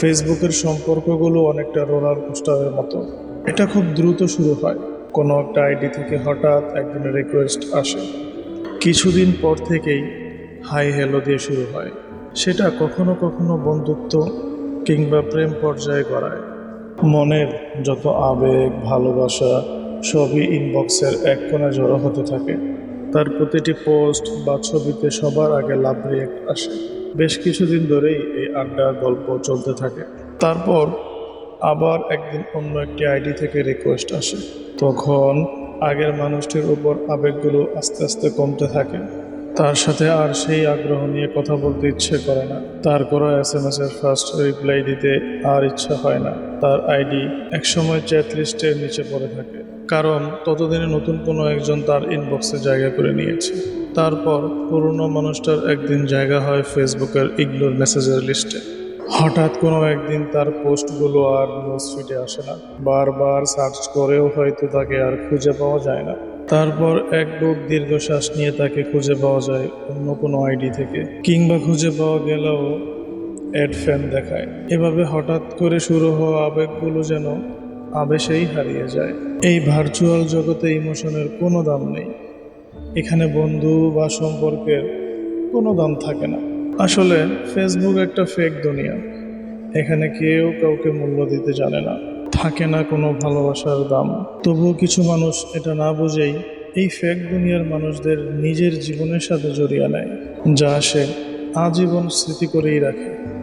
ফেসবুকের সম্পর্কগুলো অনেকটা রোলার কোস্টারের মতো। এটা খুব দ্রুত শুরু হয়। কোনো একটা আইডি থেকে হঠাৎ একদিনের রিকোয়েস্ট আসে। কিছুদিন পর থেকেই হাই হ্যালো দিয়ে শুরু হয়। সেটা কখনো কখনো বন্ধুত্ব কিংবা প্রেম পর্যায়ে গড়ায়। মনের যত আবেগ, ভালোবাসা, সবই ইনবক্সের এক কোণে জড়ো হতে থাকে। তার প্রতিটি পোস্ট বা ছবিতে সবার আগে লাভ রিয়েক্ট আসে। বেশ কিছুদিন ধরেই এই আড্ডা গল্প চলতে থাকে। তারপর আবার একদিন অন্য একটি আইডি থেকে রিকোয়েস্ট আসে। তখন আগের মানুষটির উপর আবেগগুলো আস্তে আস্তে কমতে থাকে। তার সাথে আর সেই আগ্রহ নিয়ে কথা বলতে ইচ্ছে করে না। তার করা এস এম এস এর ফার্স্ট রিপ্লাই দিতে আর ইচ্ছা হয় না। তার আইডি একসময় চ্যাট লিস্টের নিচে পড়ে থাকে। কারণ ততদিনে নতুন কোনো একজন তার ইনবক্সে জায়গা করে নিয়েছে। তারপর পুরনো মানুষটার একদিন জায়গা হয় ফেসবুকের ইগনোর মেসেজের লিস্টে হঠাৎ কোনো একদিন তার পোস্টগুলো আর নিউজ ফিডে আসে না। বারবার সার্চ করেও হয়তো তাকে আর খুঁজে পাওয়া যায় না। তারপর এক বুক দীর্ঘশ্বাস নিয়ে তাকে খুঁজে পাওয়া যায় অন্য কোনো আইডি থেকে। কিংবা খুঁজে পাওয়া গেলেও অ্যাড ফ্যান দেখায়। এভাবে হঠাৎ করে শুরু হওয়া আবেগগুলো যেন আবেশেই হারিয়ে যায়। এই ভার্চুয়াল জগতে ইমোশনের কোনো দাম নেই। এখানে বন্ধু বা সম্পর্কের কোনো দাম থাকে না। আসলে ফেসবুক একটা ফেক দুনিয়া। এখানে কেউ কাউকে মূল্য দিতে জানে না। থাকে না কোনো ভালোবাসার দাম। তবুও কিছু মানুষ এটা না বুঝেই এই ফেক দুনিয়ার মানুষদের নিজের জীবনের সাথে জড়িয়ে নেয়, যা সে আজীবন স্মৃতি করেই রাখে।